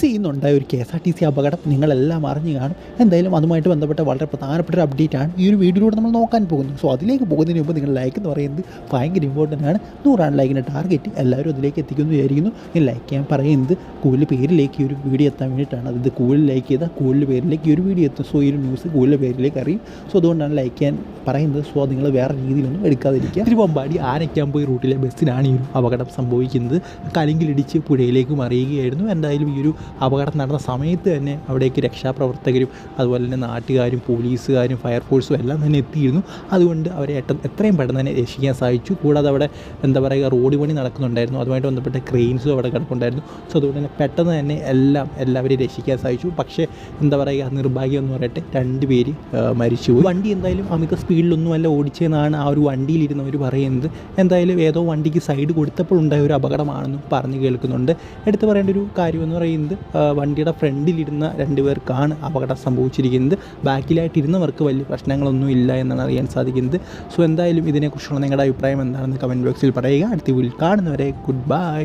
ചെയ്യുന്നുണ്ടായ ഒരു K S R T C അപകടം നിങ്ങളെല്ലാം അറിഞ്ഞു കാണും. എന്തായാലും അതുമായിട്ട് ബന്ധപ്പെട്ട വളരെ പ്രധാനപ്പെട്ട ഒരു അപ്ഡേറ്റ് ആണ്. ഈ ഒരു വീഡിയോയിലൂടെ നമ്മൾ നോക്കാൻ പോകുന്നത്. സോ അതിലേക്ക് പോകുന്നതിന് മുമ്പ് നിങ്ങൾ ലൈക്ക് എന്ന് പറയുന്നത് ഭയങ്കര ഇമ്പോർട്ടന്റ് ആണ്. നൂറാണ് ലൈക്കിന്റെ ടാർഗറ്റ് എല്ലാവരും അതിലേക്ക് എത്തിക്കുന്നു വിചാരിക്കുന്നു. ഞാൻ ലൈക്ക് ചെയ്യാൻ പറയുന്നത് കൂടുതൽ പേരിലേക്ക് ഈ ഒരു വീഡിയോ എത്താൻ വേണ്ടിയിട്ടാണ്. അതായത് കൂടുതൽ ലൈക്ക് ചെയ്താൽ കൂടുതൽ പേരിലേക്ക് ഈ ഒരു വീഡിയോ എത്തും. സോ ഈ ഒരു ന്യൂസ് കൂടുതൽ പേരിലേക്ക് അറിയും. സോ അതുകൊണ്ടാണ് ലൈക്ക് ചെയ്യാൻ പറയുന്നത്. സോ നിങ്ങൾ വേറെ രീതിയിലൊന്നും എടുക്കാതിരിക്കുക. തിരുവമ്പാടി ആനയ്ക്കാൻ പോയി റൂട്ടിലെ ബസ്സിനാണ് ഈ ഒരു അപകടം സംഭവിക്കുന്നത്. കലിങ്കിലിടിച്ച് പുഴയിലേക്ക് മറിയുകയായിരുന്നു. എന്തായാലും ഈ ഒരു അപകടം നടന്ന സമയത്ത് തന്നെ അവിടേക്ക് രക്ഷാപ്രവർത്തകരും അതുപോലെ തന്നെ നാട്ടുകാരും പോലീസുകാരും ഫയർഫോഴ്സും എല്ലാം തന്നെ എത്തിയിരുന്നു. അതുകൊണ്ട് അവരെ എത്രയും പെട്ടെന്ന് തന്നെ രക്ഷിക്കാൻ സാധിച്ചു. കൂടാതെ അവിടെ എന്താ പറയുക റോഡ് പണി നടക്കുന്നുണ്ടായിരുന്നു. അതുമായിട്ട് ബന്ധപ്പെട്ട ക്രെയിൻസും അവിടെ കിടപ്പുണ്ടായിരുന്നു. സോ അതുകൊണ്ട് തന്നെ പെട്ടെന്ന് തന്നെ എല്ലാം എല്ലാവരെയും രക്ഷിക്കാൻ സാധിച്ചു. പക്ഷേ എന്താ പറയുക നിർഭാഗ്യം എന്ന് പറയട്ടെ രണ്ട് പേര് മരിച്ചു വണ്ടി എന്തായാലും അമിത സ്പീഡിലൊന്നുമല്ല ഓടിച്ചതെന്നാണ് ആ ഒരു വണ്ടിയിലിരുന്നവർ പറയുന്നത്. എന്തായാലും ഏതോ വണ്ടിക്ക് സൈഡ് കൊടുത്തപ്പോൾ ഉണ്ടായ ഒരു അപകടമാണെന്നും പറഞ്ഞു കേൾക്കുന്നുണ്ട്. എടുത്തു പറയേണ്ട ഒരു കാര്യമെന്ന് പറയുന്നത് വണ്ടിയുടെ ഫ്രണ്ടിലിരുന്ന രണ്ടുപേർക്കാണ് അപകടം സംഭവിച്ചിരിക്കുന്നത്. ബാക്കിലായിട്ടിരുന്നവർക്ക് വലിയ പ്രശ്നങ്ങളൊന്നും ഇല്ല എന്നാണ് അറിയാൻ സാധിക്കുന്നത്. സോ എന്തായാലും ഇതിനെക്കുറിച്ചുള്ള നിങ്ങളുടെ അഭിപ്രായം എന്താണെന്ന് കമന്റ് ബോക്സിൽ പറയുക. അടുത്ത വീട്ടിൽ കാണുന്നവരെ ഗുഡ് ബൈ.